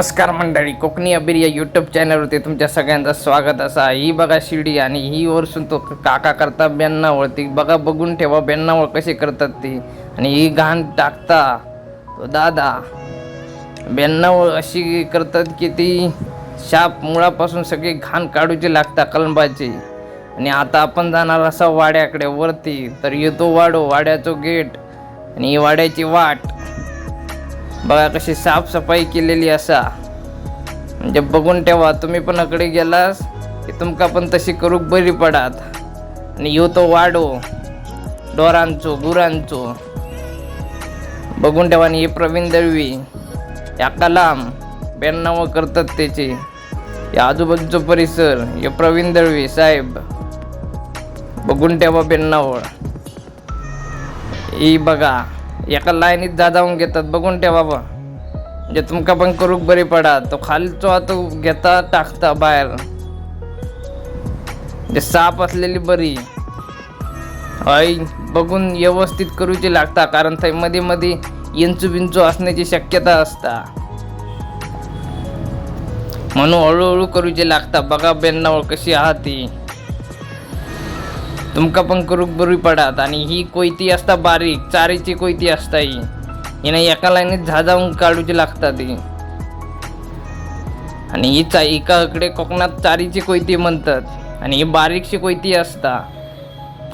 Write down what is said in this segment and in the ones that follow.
नमस्कार मंडळी कोकणी अबीर या यूट्यूब चॅनलवरती तुमच्या सगळ्यांचं स्वागत असा. ही बघा शिडी आणि ही वरसून तो काका करता ब्याण्णवळ ती बघा बघून ठेवा बेन्नावळ कशी करतात ती. आणि ही घाण टाकता तो दादा. बेन्नावळ अशी करतात की ती शाप मुळापासून सगळी घाण काढूची लागता कलंबाची. आणि आता आपण जाणार असा वाड्याकडे वरती. तर येतो वाडो वाड्याचं गेट. आणि ही वाड्याची वाट. बघा कशी साफसफाई केलेली असा. म्हणजे बघून ठेवा तुम्ही पण अकडे गेलास की तुमका पण तशी करूक बरी पडात. आणि यो तो वाडो डोरांचो गुरांचो. बघून ठेवा आणि हे प्रवीण दळवी या कलाम ब्याण्णव करतात त्याचे. या आजूबाजूचा परिसर हे प्रवीण दळवी साहेब. बघून ठेवा ब्याण्णव ही बघा. एका लाईनीत जा जाऊन घेतात. बघून ठेवा बा म्हणजे तुमका पण करूक बरी पडा तो खालचो तो घेता टाकता बाहेर. जे साप असलेली बरी. आई बघून व्यवस्थित करूची लागता. कारण थंयमध्ये मध्ये इंचू बिंचू असण्याची शक्यता असता. म्हणून हळूहळू करूची लागता. बघा बेन्नावळ कशी आहात ती. तुमका पण करूक बरी पडात आणि ही कोयती असता बारीक चारीची कोयती असता ही हिनं एका लाईनीत झाजावून काढूची लागता ती आणि ही चा एकाकडे कोकणात चारीची कोयती म्हणतात आणि ही बारीकशी कोयती असता.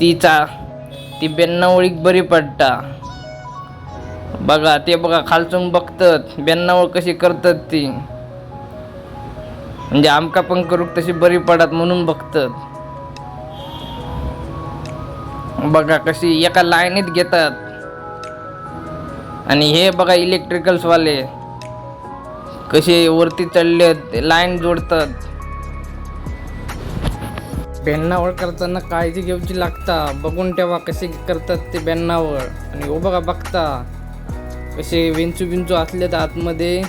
ती चा ती बेन्नावळीक बरी पडता. बघा ते बघा खालचून बघतात बेन्नावळ कशी करतात ती. म्हणजे आमका पण करूक तशी बरी पडत म्हणून बघतात. बघा कशी एका लाईनीत घेतात. आणि हे बघा इलेक्ट्रिकल्सवाले कसे वरती चढलेत लाईन जोडतात. बेन्नावळ करताना काळजी घेऊची लागता. बघून ठेवा कसे करतात ते बेन्नावळ आणि हो बघा बघता. कसे विंचू बिंचू तर आतमध्ये.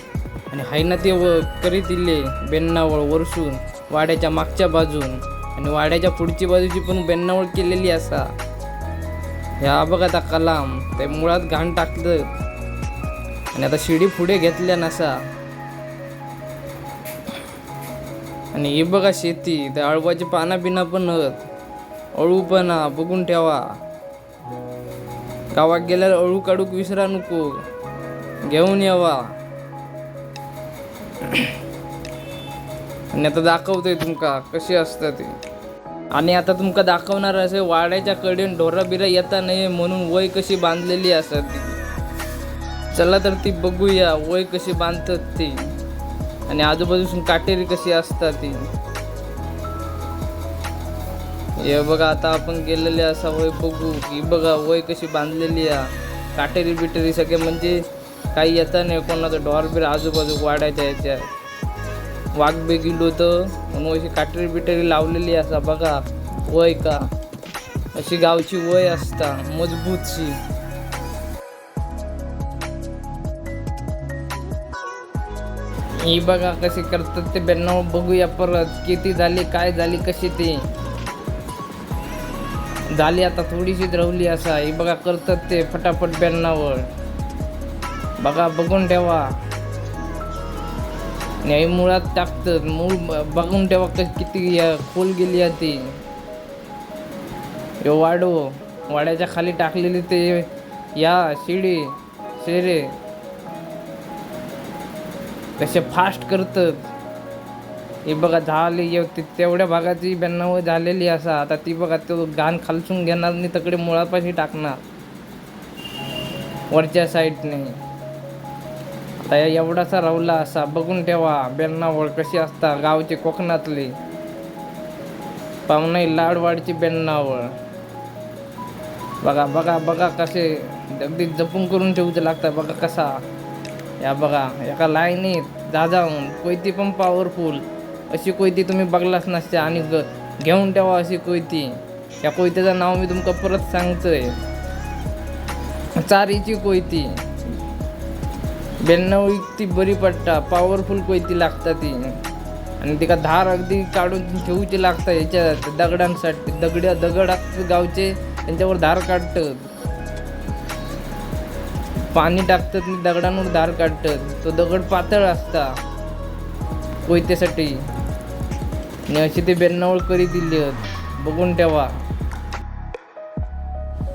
आणि हाय ना ते व करीत दिले बेन्नावळ वरसून वाड्याच्या मागच्या बाजून. आणि वाड्याच्या पुढची बाजूची पण बेन्नावळ केलेली असा. ह्या बघा आता कलाम ते मुळात घाण टाकलं. आणि आता शिडी पुढे घेतल्या नसा. आणि हे बघा शेती त्या अळवाची पाना बिना पण हत. अळूपणा बघून ठेवा. गावात गेल्यावर अळू काढूक विसरा नको. घेऊन यावा. आणि आता दाखवतोय तुमका कशी असतं ते. आणि आता तुमका दाखवणार असे वाड्याच्या कडेन ढोरा बिरा येता नाही म्हणून वय कशी बांधलेली असत ती. चला तर ती बघूया वय कशी बांधतात ती. आणि आजूबाजूसून काटेरी कशी असतात ती. हे बघा आता आपण गेलेले असा वय बघू की बघा वय कशी बांधलेली आहे काटेरी बिटेरी सगळे म्हणजे काही येता नाही कोणाचं ढोर बिर आजूबाजू वाड्याच्या याच्या वाघ बी गेलो तर म्हणून अशी काटेरी बिटरी लावलेली असा बघा. वय का? अशी गावची वय असता मजबूतशी. ही बघा कशी करतात ते ब्याण्णव बघूया परत किती झाली काय झाली कशी ते. झाली आता थोडीशीच रवली असा. ही बघा करतात ते फटाफट ब्याण्णववर बघा बघून ठेवा. नाही मुळात टाकतात मूळ बघून ठेवा क- किती या- खोल गेली आहे ती. हे वाडो वाड्याच्या खाली टाकलेली ते या शिडी शेरे. कसे फास्ट करतात. हे बघा झाली ते- तेवढ्या भागाची ब्याण्णव झालेली असा. आता ती बघा तो घाण खालसून घेणार नाही तकडे मुळापाशी टाकणार. वरच्या साईडने आता एवढासा राहुला असा बघून ठेवा ब्याण्णवळ कशी असता गावचे कोकणातले. पाहुणे लाडवाडची बेन्नावळ बघा बघा बघा कसे अगदी जपून करून ठेवूचे लागतात बघा कसा. या बघा एका लाईनीत जा जाऊन कोयती पण पॉवरफुल अशी कोयती तुम्ही बघलाच नसते आणि ग घेऊन ठेवा अशी कोयती. या कोयतीचं नाव मी तुमका परत सांगतोय. चारीची कोयती. ब्याण्णव ती बरी पडटा पॉवरफुल कोयती लागता ती. आणि तिका धार अगदी काढून ठेवूची लागता याच्या दगडांसाठी दगड्या दगड गावचे त्यांच्यावर धार काढतात. पाणी टाकतात आणि दगडांवर धार काढतात. तो दगड पातळ असता कोयत्यासाठी आणि अशी ते बेन्नावळ करी दिली आहेत. बघून ठेवा.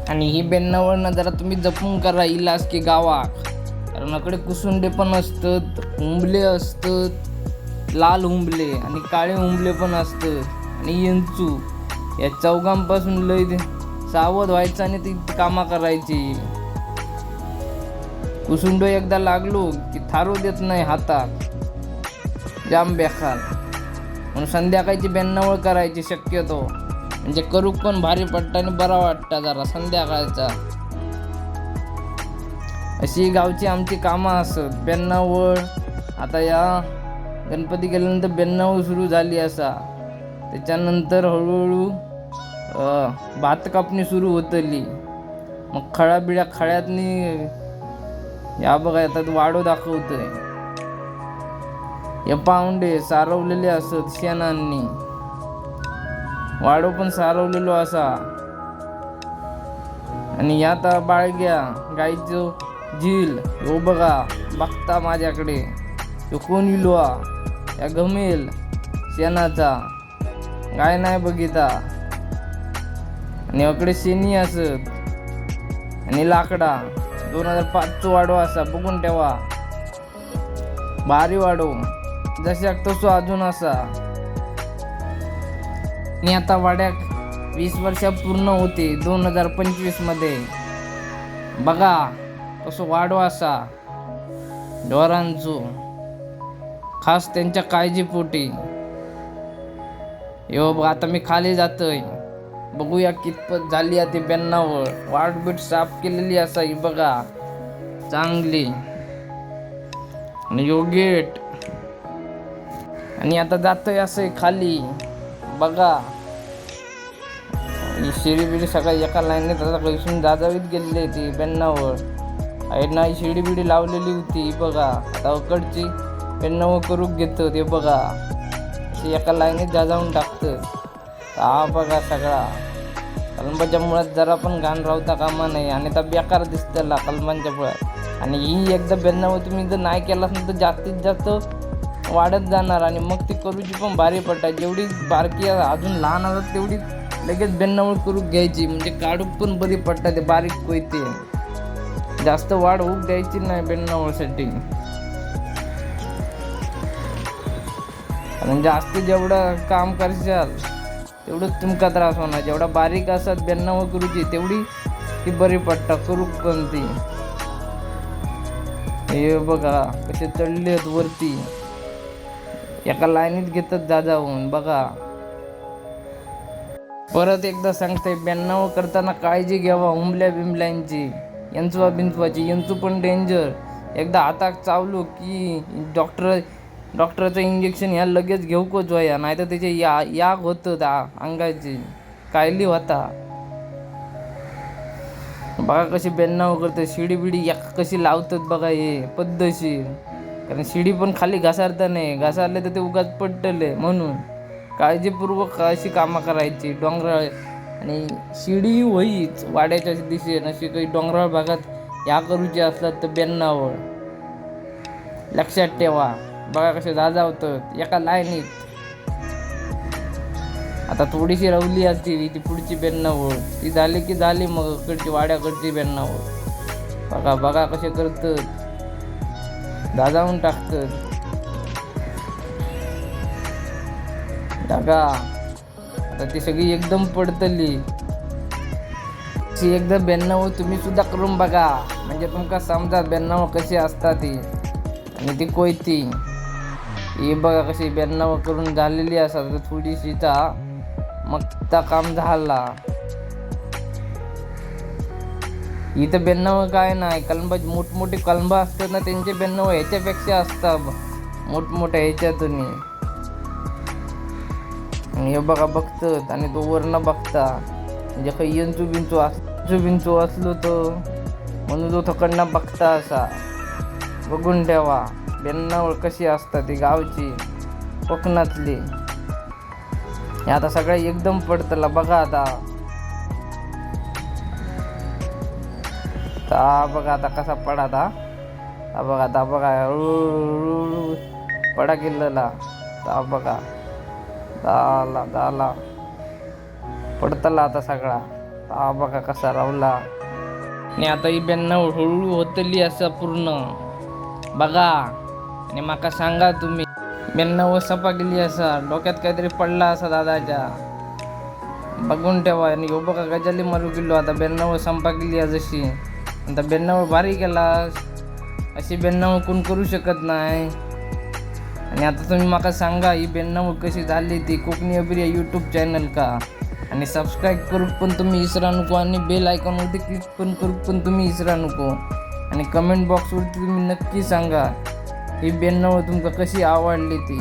आणि ही बेन्नावळनं जरा तुम्ही जपून करा इलाज की गावा कारण कुसुंडे पण असतात हुंबले असतात लाल हुंबले आणि काळे हुंबले पण असतं आणि येंचू या चौघांपासून लय सावध व्हायचं आणि ती कामा करायची. कुसुंड एकदा लागलो की थारू देत नाही हातात. जाम बेकार. म्हणून संध्याकाळची बेन्नावळ करायची शक्यतो. म्हणजे करूक पण भारी पडतं आणि बरा वाटतं जरा संध्याकाळचा. अशी गावची आमची कामं असत बेन्नावळ आता या गणपती गेल्यानंतर बेन्नावळ सुरू झाली असा. त्याच्यानंतर हळूहळू भात कापणी सुरू होतली. मग खळा बिळ्या खळ्यातनी या बघा आता वाडो दाखवतोय. हे पाहुंडे सारवलेले असत शेणांनी. वाडो पण सारवलेलो असा. आणि यात बाळग्या गाईचं झील हो बघा बघता माझ्याकडे. तो कोण विलवा या गमेल शेणाचा. गाय नाही बघिता. आणि अकडे शेणी असत. आणि लाकडा. दोन हजार पाचचं वाडो असा बघून ठेवा. भारी वाडो जशाक तसो अजून असा. आणि आता वाड्याक वीस वर्ष पूर्ण होते दोन हजार पंचवीसमध्ये. बघा. कसं वाढो असा. ढोरांचो खास त्यांच्या काळजीपोटी. यो बघ आता मी खाली जातोय. बघूया कितपत झाली आहे ती बेन्नावर वाट बीट साफ केलेली असा ही बघा. चांगली. आणि योगेट आणि आता जातोय असं खाली. बघा. शिरी बिरी बिडी सगळ्या एका लाईनने आता पैसून जाजावीत गेलेली ती बेन्नावर ना शिडी बिडी लावलेली होती बघा. आता अकडची बेन्नावर घेतो ते बघा. एका लाईनीत जाजावून टाकतं. हा बघा सगळा. कलमाच्या मुळात जरा पण घाण राहता कामा नाही आणि तर बेकार दिसतला कलमांच्या मुळात. आणि ही एकदा बेन्नावर तुम्ही जर नाही केलास ना तर जास्तीत जास्त वाढत जाणार. आणि मग ती करूची पण भारी पडतात. जेवढी बारकी अजून लहान असतात तेवढी लगेच बेन्नावळ करून घ्यायची. म्हणजे काढूक पण बरी पडतात ते बारीक कोयते. जास्त वाढ होऊ द्यायची नाही बेन्नावळसाठी कारण जास्त जेवढं काम करशाल तेवढंच तुमका त्रास होणार. जेवढा बारीक असत बेन्नावळ करूची तेवढी ती बरी पडता करू कोणती हे बघा कसे चढले आहेत वरती. एका लाईनीत घेतात जा होऊन बघा. परत एकदा सांगते ब्याण्णव करताना काळजी घ्यावा हुंबल्या बिंबल्यांची यांचवा बिंचवाची यांचं पण डेंजर एकदा हाताक चावलो की डॉक्टर डॉक्टरचं इंजेक्शन ह्या लगेच घेऊ कोच वया नाही तर त्याचे या याग होतं त्या अंगाची. कायली होता. बघा कशी बेन्नाव करते शिडी बिडी या कशी लावतात बघा हे पद्धतशीर. कारण शिडी पण खाली घसारता नाही. घसारले तर ते उगाच पडतले म्हणून. काळजीपूर्वक अशी कामं करायची. डोंगराळ आणि शिडी होईच वाड्याच्या दिशेन अशी काही डोंगराळ भागात या करूची असतात तर बेन्नावळ. लक्षात ठेवा. बघा कसे जाजावतात. एका लाईनीत. आता थोडीशी रवली असती ती पुढची बेन्नावळ. ती झाली की झाली मग कडची वाड्याकडची बेन्नावळ. बघा बघा कसे करतात. दादावून टाकतात. जागा आता ती सगळी एकदम पडतली. ती एकदा ब्याण्णव तुम्ही सुद्धा करून बघा. म्हणजे तुमका समजा ब्याण्णव कशी असतात ती. आणि ती कोयती. ही बघा कशी ब्याण्णव करून झालेली असतात थोडीशी तर मग त्या काम झाला. इथं ब्याण्णव काय नाही कलंब मोठमोठे कलंब असतात ना त्यांचे ब्याण्णव ह्याच्यापेक्षा असतात. मोठमोठ्या ह्याच्यातून. हे बघा बघतात आणि तो वरनं बघता. म्हणजे काही यंचू बिंचू असू बिंचू असलो तर म्हणून तो थकडनं बघता असा. बघून ठेवा. बेन्नावळ कशी असतात ती गावची कोकणातली. हे आता सगळं एकदम पडतला बघा आता. हा बघा आता कसा पडा आता बघा आता बघा हळूहळू पडा गेलेला ता बघा. झाला झाला पडतला आता सगळा. आ बघा कसा रावला. आणि आता ही ब्याण्णव हळूहळू होतली असं पूर्ण. बघा. आणि माका सांगा तुम्ही ब्याण्णव वसपा गेली असा डोक्यात काहीतरी पडला असा दादाच्या. बघून ठेवा. आणि हो बघा गजाली मारू गेलो. आता ब्याण्णव संपा गेली आहे जशी. आता ब्याण्णव भारी केला. अशी ब्याण्णव कोण करू शकत नाही. आणि आता तुम्ही माका सांगा ही ब्याण्णव कशी झाली ती कोकणी अभिरिया यूट्यूब चॅनल का? आणि सबस्क्राईब करून पण तुम्ही इसरा नको आणि बेल आयकॉनवरती क्लिक पण करू पण तुम्ही इसरा नको. आणि कमेंट बॉक्सवरती तुम्ही नक्की सांगा ही ब्याण्णव तुमका कशी आवडली ती?